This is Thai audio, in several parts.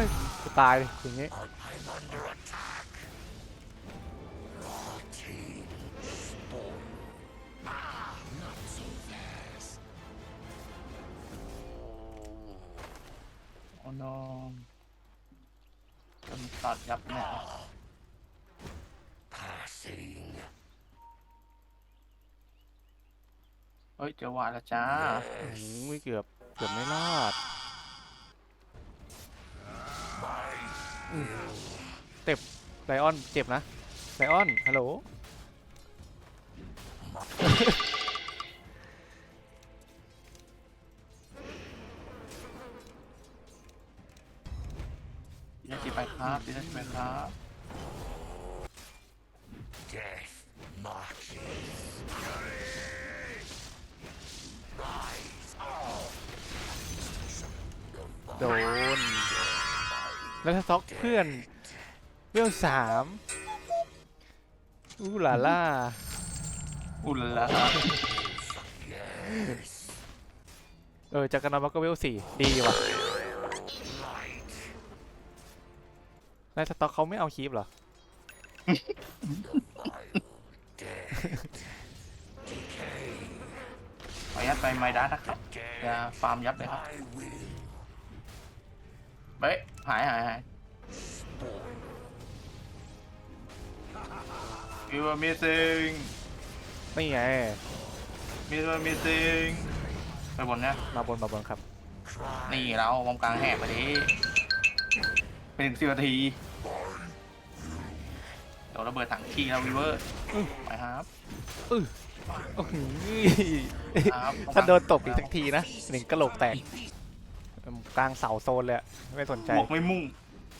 ยกูตายเลยอย่างงี้โอ้โนจนตัดยับเนี่ยเฮ้ยเจอวาแล้วจ้า อืมไม่เกือบ เกือบไม่รอด เจ็บไลออนเจ็บนะไลออน ฮัลโหลปีนาทีไปครับปีนาทีไปครับโดน แล้วถ้าซ็อกเพื่อนเวลสามอู้หลาล่าอุลละเออจากกันนอนก็เวลสี่ดีว่ะแล้วสต็อกเขาไม่เอาคีปเหรอ ขออนุญาตไปไมดัสนะครับจะฟาร์มยับเลยครับเฮ้ย หายหายหายมีว่ามีซิงนี่ไงมีว่ามีซิงไปบนเนี่ยมาบนมาบนครับ นี่เราวงกลางแหกไปดิเป็นสิบนาทีเดี๋ยวระเบิดถังขี้แล้ววิเวอร์ไปครับโอ้โหครับถ้าโดนตบอีกสักทีนะหนึ่งกระโหลกแตก กลางเสาโซนเลยอะไม่สนใจบวกไม่มุ่ง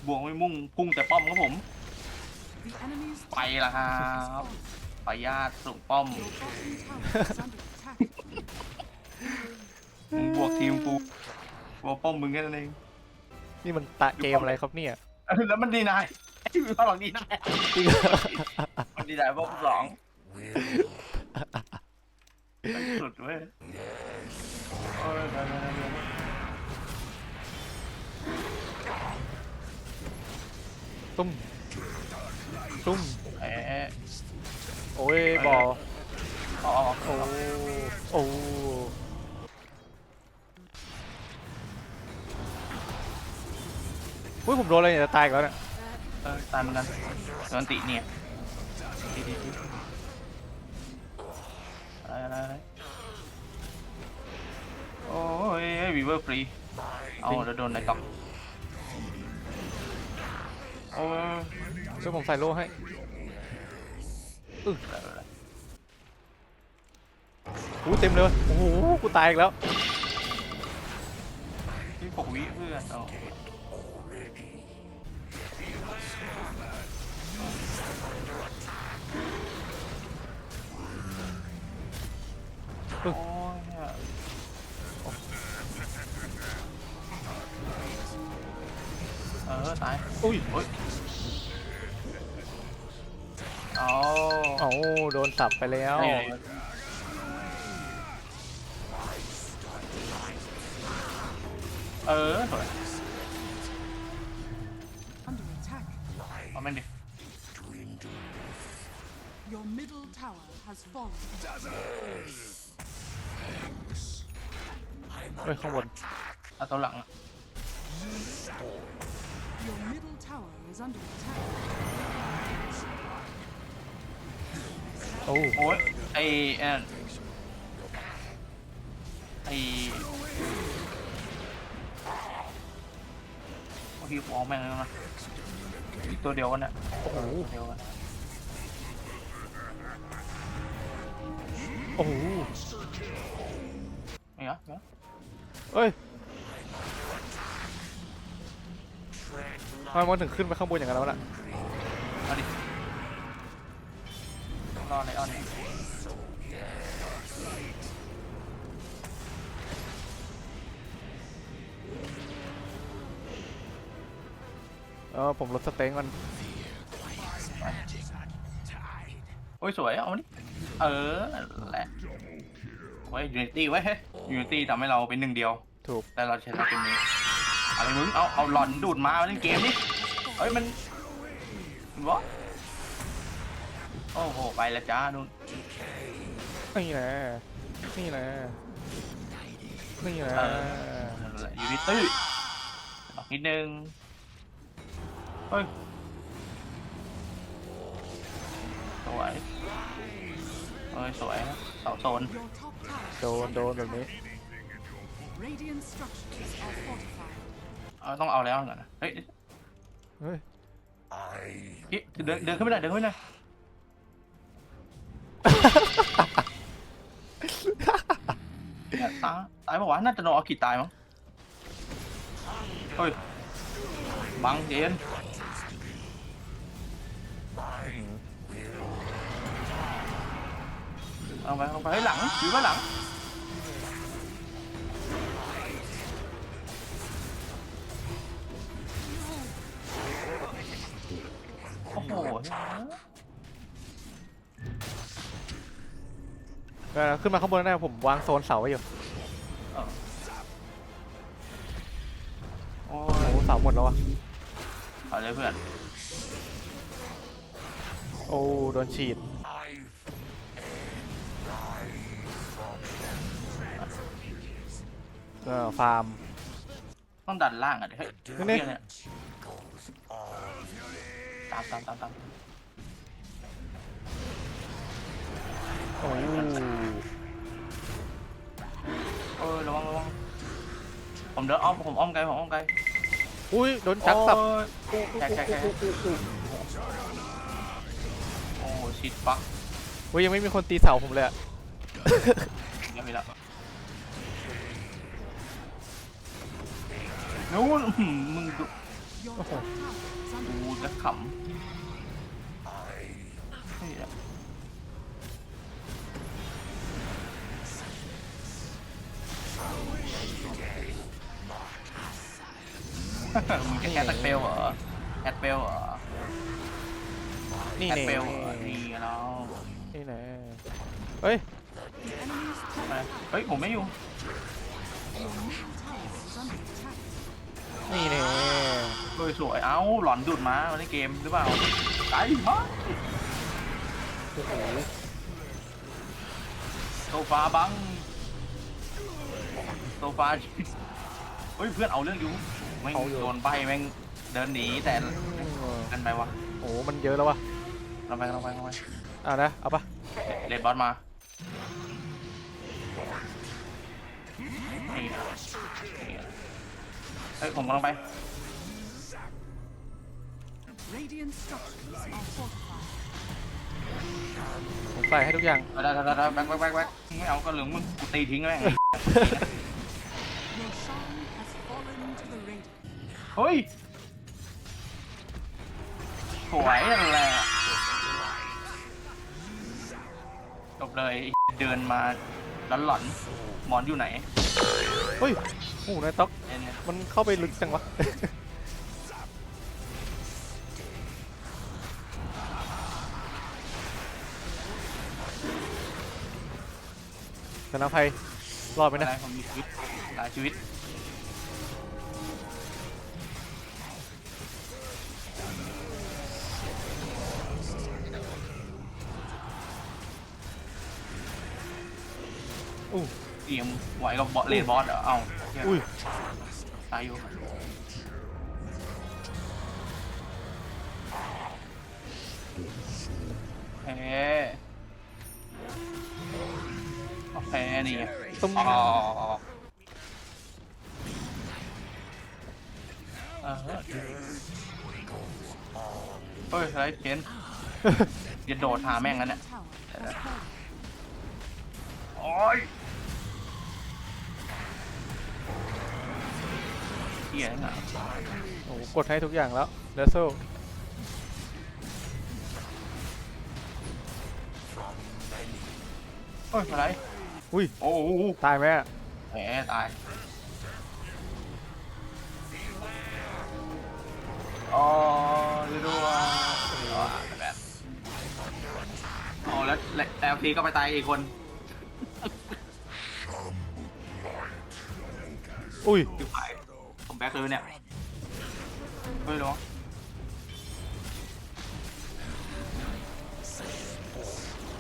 บวกไม่มุ่ง พุ่งแต่ป้อมครับผม The enemy's ไปละครับไปญาติส่งป้อม your bottom tower is under attack. มึงบวกทีมกูบวกป้อมมึงแค่นั้นเอง นี่มันตะเกมอะไรครับเนี่ยเออแล้วมันดีนายไอ้พี่เขาหลอกดีนายจริงเหรอมันดีนายป้อมสองไม่สุดเว้ยโอ้ย ตุ้มตุ้มเอ๊ะโอ้ยบอลอ๋อโอ้โอ้อุ้ยผมโดนอะไรเนี่ยจะตายอีกแล้วเนี่ยเออตายเหมือนกันโดนติเนี่ยดีดีดีอะไรอะไรอะไรโอ้ยวีเวอร์ฟรีเอาแล้วโดนในกล่อง โอ้ยช่วยผมใส่โล่ให้อื้ออู้เต็มเลย โอ้โห กูตายอีกแล้วพี่ปกวิเพื่อนเอาโอ้ เออตาย อุ้ยโอ้ยเอาเอ้าโดนสับไปแล้ว นี่เออสวย Under attack. เอาแม่งดิ Your middle tower has fallen. เฮ้ยข้างบน เอาตัวหลังอะ Your middle tower is under attack. โอ้โอ้ยไอแอนไอโอ้ยฟองแม่งเลยนะอีกตัวเดียวกันเนี่ยโอ้โหตัวเดียวกันโอ้โหไม่เหรอไม่เหรอเอ้ย ทำไมมันถึงขึ้นไปข้างบนอย่างนั้นแล้วล่ะมาดิรอในออนนี่เออผมลดสเต็งมันโอ้ยสวย เอามาดิเออนั่นแหละไว้ยูนิตี้ไว้เฮ้ยูนิตี้ทำให้เราเป็นหนึ่งเดียวถถูก แต่เราชนะเกมนี้ อะไรมึงเอาเอาหลอนดูดมามาเล่นเกมนี่เฮ้ยมันวะโอ้โหไปแล้วจ้านู่นนี่แหละนี่แหละนี่แหละเออนั่นแหละยูนิตี้ออกนิดนึงเฮ้ยสวยเฮ้ยสวยเสาโซน Your top tower โดนโดนแบบนี้ Radiant structures are fortified. เอาต้องเอาแล้วก่อนนะเฮ้ยเฮ้ยพี่เดินเดินขึ้นไม่ได้เดินขึ้นไม่ได้เนี่ยตายตายปะวะน่าจะโดนเอาขีดตายมั้งเฮ้ยบังเย็นเอาไปเอาไปให้หลังอยู่ว่าหลัง โอ้โหเออขึ้นมาข้างบนได้ผมวางโซนเสาไว้อยู่โอ้โอ้ยโหเสาหมดแล้วอะเอาเลยเพื่อนโอ้โดนฉีดเออฟาร์มต้องดันล่างอะเดี๋ยวเฮ้ยนี่เหี้ยเนี่ยตามตามตามตามโอ้เออระวังระวังผมเดินอ้อมผมอ้อมไกลผมอ้อมไกลอุ้ยโดนจักสับโอ้ยแกะแกะแกโอ้ชิดฟักเว้ยยังไม่มีคนตีเสาผมเลยอะยังมีละนู้นมึงดู Your top tower is under ดูจะขำ เฮ้ยอะมึงจะแคทเปลเหรอแคทเปลเหรอนี่แคทเน่เปลเหรอนี่เรานี่แน่เฮ้ยเฮ้ย ผมไม่อยู่ นี่แน่ยสวยเอ้า หลอนดูดม้ามาในเกมหรือเปล่าไกลมาก โอ้โหโซฟาบังโซฟาเฮ้ยเพื่อนเอาเรื่องอยู่แม่งโดนใบแม่งเดินหนีแต่กันไปวะโอ้โหมันเยอะแล้ววะเราไปเราไปเราไปเอานะเอาปะเลดบอสมานี่นะนี่นะเฮ้ยผมกำลังไป Radiant structures are fortified. ผมใส่ให้ทุกอย่างได้ได้ได้ได้แบ็คแบ็คแบ็คแบ็คไม่เอาก็เหลืองมึงกูตีทิ้งแม่ง Your shrine has fallen to the radiant. เฮ้ยสวยนั่นแหละจบเลยเดินมาหลอนหลอนๆหมอนอยู่ไหนเฮ้ยโอ้โหนายต๊อกเนี่ยเนี่ยมันเข้าไปลึกจังวะ นะภัยรอดไหมไม่นะได้ผมมีชีวิตหลายชีวิตอู้เตรียมไหวกับบอสเลนบอสเหรอเอ้าเหี้ยอุ้ยตายอยู่แพ้ อาแพ้นี่ไงตุ้มอ๋อเออเฮ้ยอะไรเคนจะโดดหาแม่งงั้นเนี่ย Tower has fallen. โอ้ยเฮียนะโอ้โหกดให้ทุกอย่างแล้วเดซโซเฮ้ยอะไร อุ้ยโอ้โหตายไหมอะแหมตายอ๋อดูดูว่าอ๋อแบบอ๋อแล้วแล้วทีก็ไปตายอีกคนอุ้ยคือไปผมแบ็คเลยเนี่ยไม่รู้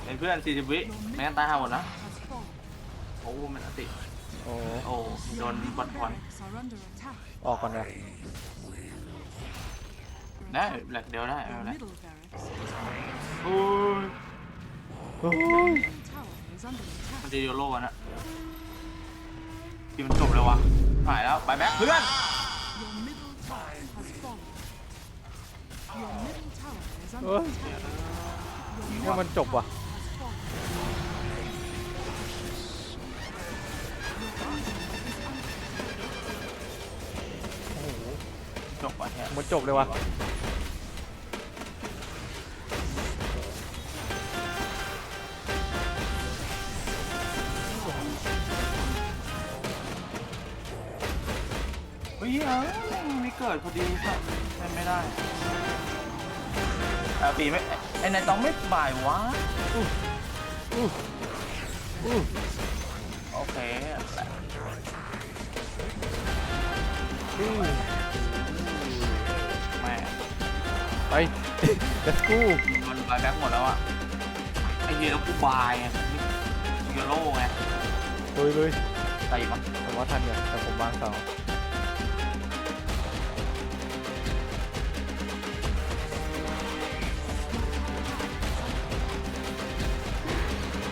เป็นเพื่อน40วิไม่งั้นตายห่าหมดนะ has fallen. โอ้มันอติโอ้โอ้โดนบอลคอน Barracks are under attack. ออกก่อนเลยได้แหลกเดียวได้ไม่ Your เป็นไร middle barracks is โอ้ยโอ้ย Your tower is under มัน attack. จะโยโร่อะนะที่มันจบเลยวะหายแล้วไปแบ็คเพื่อน Your middle tower has fallen. Your middle tower is เอ้ under ย attack. เนี่ยมันจบว่ะ จบว่ะแท้มันจบเลยวะเฮ้ยเอ้ยไม่เกิดพอดีสัตว์เล่นไม่ได้เออปีไม่ไอ้นายต้องไม่บ่ายวะอู้อู้อู้โอเคอู้ ไป let's go มันบายแบ็คหมดแล้วอะไอ้เหี้ยแล้วกูบายไงโยโร่ไงลุยลุยใส่มันผมว่าทันอยู่แต่ผมวางเสา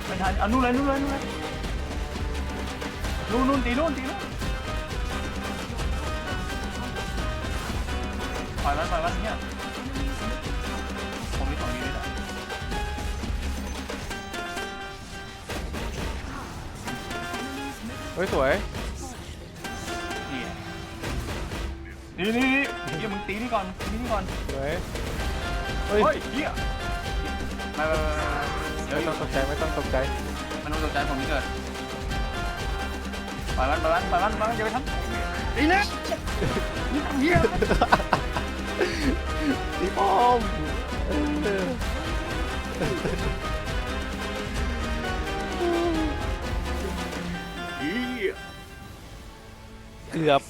ไม่ทันเอานู่นเลยนู่นเลยนู่นเลยนู่นนู่นตีนู่นตีนู่นปล่อยมันปล่อยมันเนี่ย เฮ้ยสวยนี่นี่นี่เฮียมึงตีนี่ก่อนตีนี่ก่อนสวย เฮ้ยเฮ้ยเฮียไม่ไม่ไม่ไม่เดี๋ยวไม่ต้องตกใจไม่ต้องตกใจมันต้องสนใจผมนี่เกิดปล่อยมันปล่อยมันปล่อยมันปล่อยมันอย่าไปทำตีนะนี่ทำเฮียตีป้อม เกือบ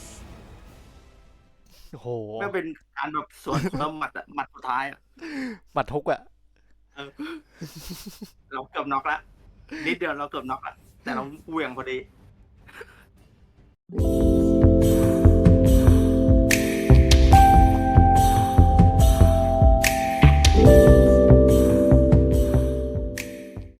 โอ้โหไม่เป็นการแบบสวนเติมหมัดอะหมัดสุดท้ายอะหมัดทุกอะเออเราเกือบน็อกละนิดเดียวเราเกือบน็อกละแต่เราเหวี่ยงพอดีโ